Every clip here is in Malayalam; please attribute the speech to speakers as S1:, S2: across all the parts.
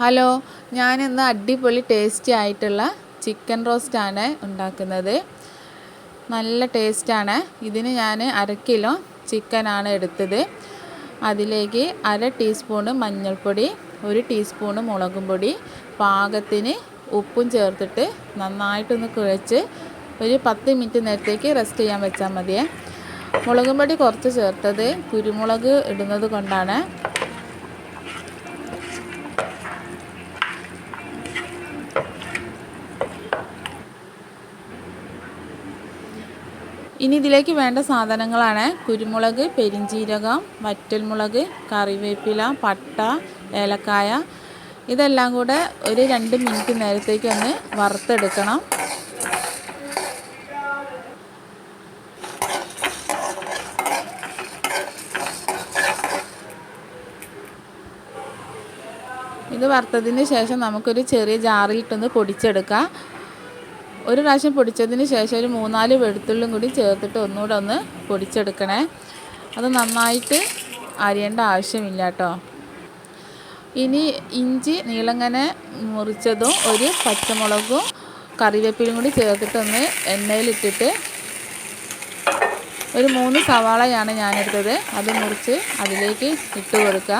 S1: ഹലോ ഞാനിന്ന് അടിപൊളി ടേസ്റ്റി ആയിട്ടുള്ള ചിക്കൻ റോസ്റ്റാണ് ഉണ്ടാക്കുന്നത്. നല്ല ടേസ്റ്റാണ് ഇതിന് ഞാൻ അര കിലോ ചിക്കനാണ് എടുത്തത്. അതിലേക്ക് അര ടീസ്പൂണ് മഞ്ഞൾപ്പൊടി ഒരു ടീസ്പൂണ് മുളകും പൊടി പാകത്തിന് ഉപ്പും ചേർത്തിട്ട് നന്നായിട്ടൊന്ന് കുഴച്ച് ഒരു പത്ത് മിനിറ്റ് നേരത്തേക്ക് റെസ്റ്റ് ചെയ്യാൻ വെച്ചാൽ മതിയേ. മുളകും പൊടി കുറച്ച് ചേർത്തത് കുരുമുളക് ഇടുന്നത് കൊണ്ടാണ്. ഇനി ഇതിലേക്ക് വേണ്ട സാധനങ്ങളാണ് കുരുമുളക് പെരിഞ്ചീരകം വറ്റൽമുളക് കറിവേപ്പില പട്ട ഏലക്കായ. ഇതെല്ലാം കൂടെ ഒരു രണ്ട് മിനിറ്റ് നേരത്തേക്ക് ഒന്ന് വറുത്തെടുക്കണം. ഇത് വറുത്തതിന് ശേഷം നമുക്കൊരു ചെറിയ ജാറിലിട്ടൊന്ന് പൊടിച്ചെടുക്കാം. ഒരു പ്രാവശ്യം പൊടിച്ചതിന് ശേഷം ഒരു മൂന്നാൽ വെളുത്തുള്ളും കൂടി ചേർത്തിട്ട് ഒന്നുകൂടെ ഒന്ന് പൊടിച്ചെടുക്കണേ. അത് നന്നായിട്ട് അരിയേണ്ട ആവശ്യമില്ല കേട്ടോ. ഇനി ഇഞ്ചി നീളങ്ങനെ മുറിച്ചതും ഒരു പച്ചമുളകും കറിവേപ്പിലും കൂടി ചേർത്തിട്ടൊന്ന് എണ്ണയിലിട്ടിട്ട് ഒരു മൂന്ന് സവാളയാണ് ഞാനെടുത്തത്. അത് മുറിച്ച് അതിലേക്ക് ഇട്ട് കൊടുക്കുക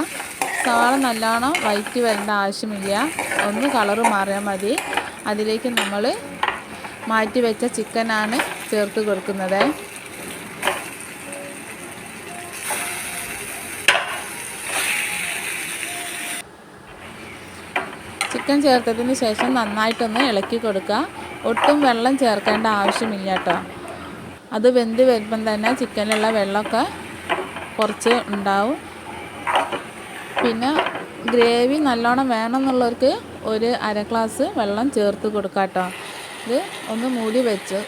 S1: സവാള നല്ലോണം വൈറ്റ് വരേണ്ട ആവശ്യമില്ല. ഒന്ന് കളറ് മാറിയാൽ മതി. അതിലേക്ക് നമ്മൾ മാറ്റി വെച്ച ചിക്കനാണ് ചേർത്ത് കൊടുക്കുന്നത്. ചിക്കൻ ചേർത്തതിന് ശേഷം നന്നായിട്ടൊന്ന് ഇളക്കി കൊടുക്കുക ഒട്ടും വെള്ളം ചേർക്കേണ്ട ആവശ്യമില്ല കേട്ടോ അത് വെന്ത് വരുമ്പം തന്നെ ചിക്കനിലുള്ള വെള്ളമൊക്കെ കുറച്ച് ഉണ്ടാവും. പിന്നെ ഗ്രേവി നല്ലോണം വേണമെന്നുള്ളവർക്ക് ഒരു അര ഗ്ലാസ് വെള്ളം ചേർത്ത് കൊടുക്കാം കേട്ടോ. ഇത് ഒന്ന് മൂടി വെച്ച്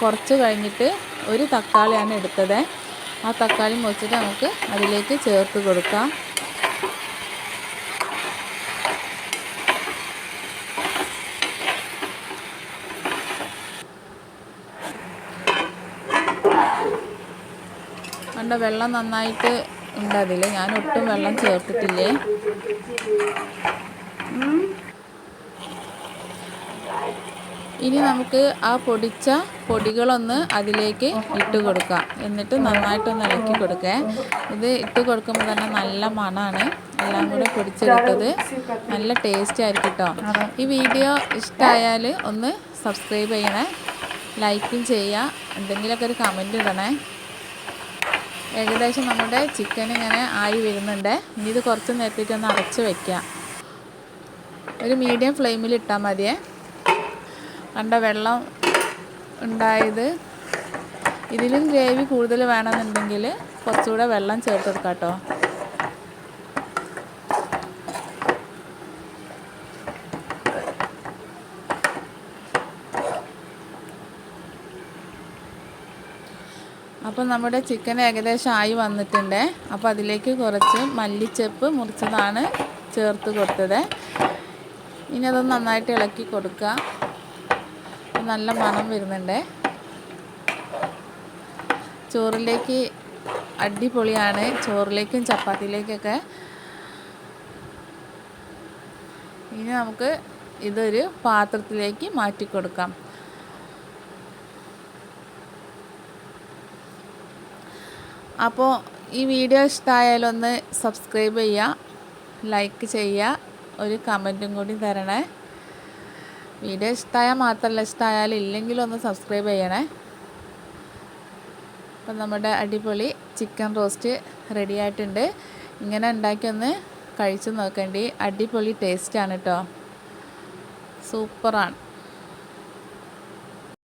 S1: കുറച്ച് കഴിഞ്ഞിട്ട് ഒരു തക്കാളിയാണ് എടുത്തത്. ആ തക്കാളി മുറിച്ചിട്ട് നമുക്ക് അതിലേക്ക് ചേർത്ത് കൊടുക്കാം. കണ്ട വെള്ളം നന്നായിട്ട് ഉണ്ട് അതിൽ. ഞാൻ ഒട്ടും വെള്ളം ചേർത്തിട്ടില്ലേ? ഇനി നമുക്ക് ആ പൊടിച്ച പൊടികളൊന്ന് അതിലേക്ക് ഇട്ട് കൊടുക്കാം. എന്നിട്ട് നന്നായിട്ടൊന്ന് ഇളക്കി കൊടുക്കേ. ഇത് ഇട്ട് കൊടുക്കുമ്പോൾ തന്നെ നല്ല മണമാണ് എല്ലാം കൂടെ പൊടിച്ചെടുത്തത് നല്ല ടേസ്റ്റ് ആയിരിക്കും കേട്ടോ ഈ വീഡിയോ ഇഷ്ടമായാൽ ഒന്ന് സബ്സ്ക്രൈബ് ചെയ്യണേ. ലൈക്കും ചെയ്യുക. എന്തെങ്കിലുമൊക്കെ ഒരു കമന്റ് ഇടണേ. ഏകദേശം നമ്മുടെ ചിക്കൻ ഇങ്ങനെ ആയി വരുന്നുണ്ട്. ഇനി ഇത് കുറച്ച് നേരത്തേക്ക് ഒന്ന് അടച്ച് ഒരു മീഡിയം ഫ്ലെയിമിൽ ഇട്ടാൽ മതിയേ. കണ്ട വെള്ളം ഉണ്ടായത്? ഇതിലും ഗ്രേവി കൂടുതൽ വേണമെന്നുണ്ടെങ്കിൽ കുറച്ചുകൂടെ വെള്ളം ചേർത്ത് കേട്ടോ. അപ്പോൾ നമ്മുടെ ചിക്കൻ ഏകദേശം ആയി വന്നിട്ടുണ്ട്. അപ്പോൾ അതിലേക്ക് കുറച്ച് മല്ലിച്ചപ്പ് മുറിച്ചതാണ് ചേർത്ത് കൊടുത്തത്. ഇനി അതൊന്ന് നന്നായിട്ട് ഇളക്കി കൊടുക്കുക. നല്ല മണം വരുന്നുണ്ട്. ചോറിലേക്ക് അടിപൊളിയാണ്. ചോറിലേക്കും ചപ്പാത്തിയിലേക്കൊക്കെ. ഇനി നമുക്ക് ഇതൊരു പാത്രത്തിലേക്ക് മാറ്റി കൊടുക്കാം. അപ്പോൾ ഈ വീഡിയോ ഇഷ്ടമായാലൊന്ന് സബ്സ്ക്രൈബ് ചെയ്യുക ലൈക്ക് ചെയ്യുക ഒരു കമന്റും കൂടി തരണേ. വീഡിയോ ഇഷ്ടമായാൽ മാത്രമല്ല ഇഷ്ടമായാലും ഇല്ലെങ്കിലും ഒന്ന് സബ്സ്ക്രൈബ് ചെയ്യണേ. അപ്പം നമ്മുടെ അടിപൊളി ചിക്കൻ റോസ്റ്റ് റെഡി ആയിട്ടുണ്ട്. ഇങ്ങനെ ഉണ്ടാക്കിയൊന്ന് കഴിച്ചു നോക്കേണ്ടി. അടിപൊളി ടേസ്റ്റാണ് കേട്ടോ സൂപ്പറാണ്